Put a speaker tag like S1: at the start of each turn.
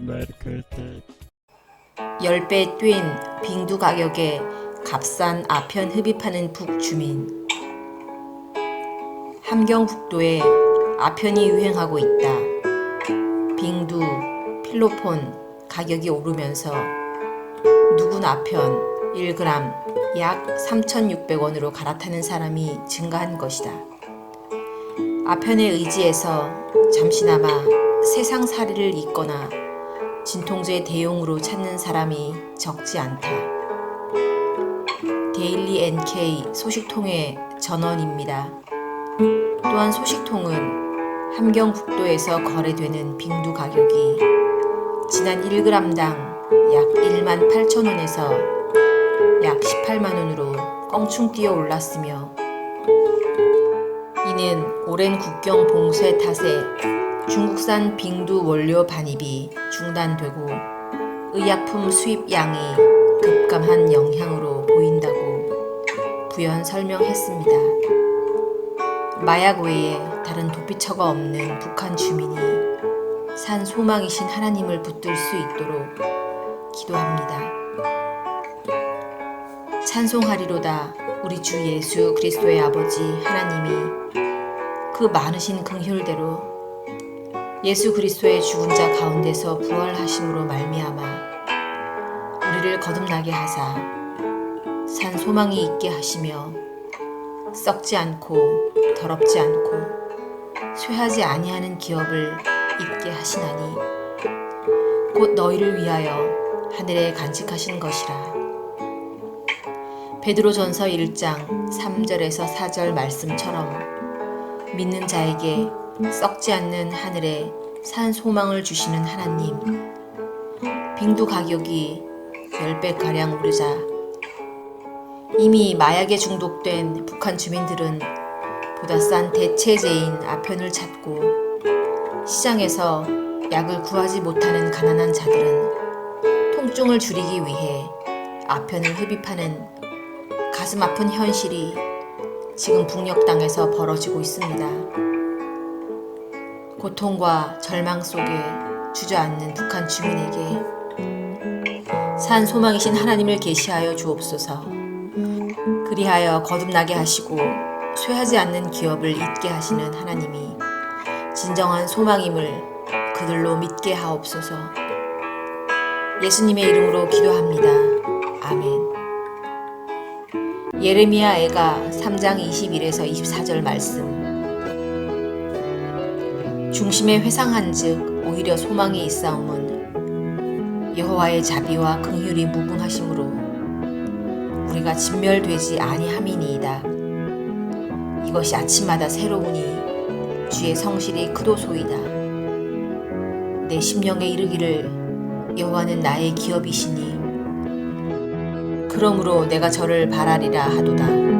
S1: marketed.
S2: 10배 뛴 빙두 가격에 값싼 아편 흡입하는 북주민. 함경북도에 아편이 유행하고 있다. 빙두, 필로폰 가격이 오르면서 누군 아편 1g 약 3,600원으로 갈아타는 사람이 증가한 것이다. 아편에 의지해서 잠시나마 세상 살이를 잇거나 진통제 대용으로 찾는 사람이 적지 않다. 데일리 NK 소식통의 전원입니다. 또한 소식통은 함경북도에서 거래되는 빙두 가격이 지난 1g당 약 1만 8천 원에서 약 18만 원으로 껑충 뛰어 올랐으며 이는 오랜 국경 봉쇄 탓에 중국산 빙두 원료 반입이 중단되고 의약품 수입량이 급감한 영향으로 보인다고 부연 설명했습니다. 마약 외에 다른 도피처가 없는 북한 주민이 산 소망이신 하나님을 붙들 수 있도록 기도합니다. 찬송하리로다 우리 주 예수 그리스도의 아버지 하나님이 그 많으신 긍휼대로 예수 그리스도의 죽은 자 가운데서 부활하심으로 말미암아 우리를 거듭나게 하사 산 소망이 있게 하시며 썩지 않고 더럽지 않고 쇠하지 아니하는 기업을 있게 하시나니 곧 너희를 위하여 하늘에 간직하신 것이라. 베드로전서 1장 3절에서 4절 말씀처럼 믿는 자에게 썩지 않는 하늘에 산 소망을 주시는 하나님. 빙두 가격이 10배가량 오르자 이미 마약에 중독된 북한 주민들은 보다 싼 대체제인 아편을 찾고 시장에서 약을 구하지 못하는 가난한 자들은 통증을 줄이기 위해 아편을 흡입하는 가슴 아픈 현실이 지금 북녘 땅에서 벌어지고 있습니다. 고통과 절망 속에 주저앉는 북한 주민에게 산 소망이신 하나님을 계시하여 주옵소서. 그리하여 거듭나게 하시고 쇠하지 않는 기업을 잇게 하시는 하나님이 진정한 소망임을 그들로 믿게 하옵소서. 예수님의 이름으로 기도합니다. 아멘. 예레미야 애가 3장 21에서 24절 말씀. 중심에 회상한즉 오히려 소망이 있사옴은 여호와의 자비와 긍휼이 무궁하심으로 우리가 진멸되지 아니함이니이다. 이것이 아침마다 새로우니 주의 성실이 크도소이다. 내 심령에 이르기를 여호와는 나의 기업이시니 그러므로 내가 저를 바라리라 하도다.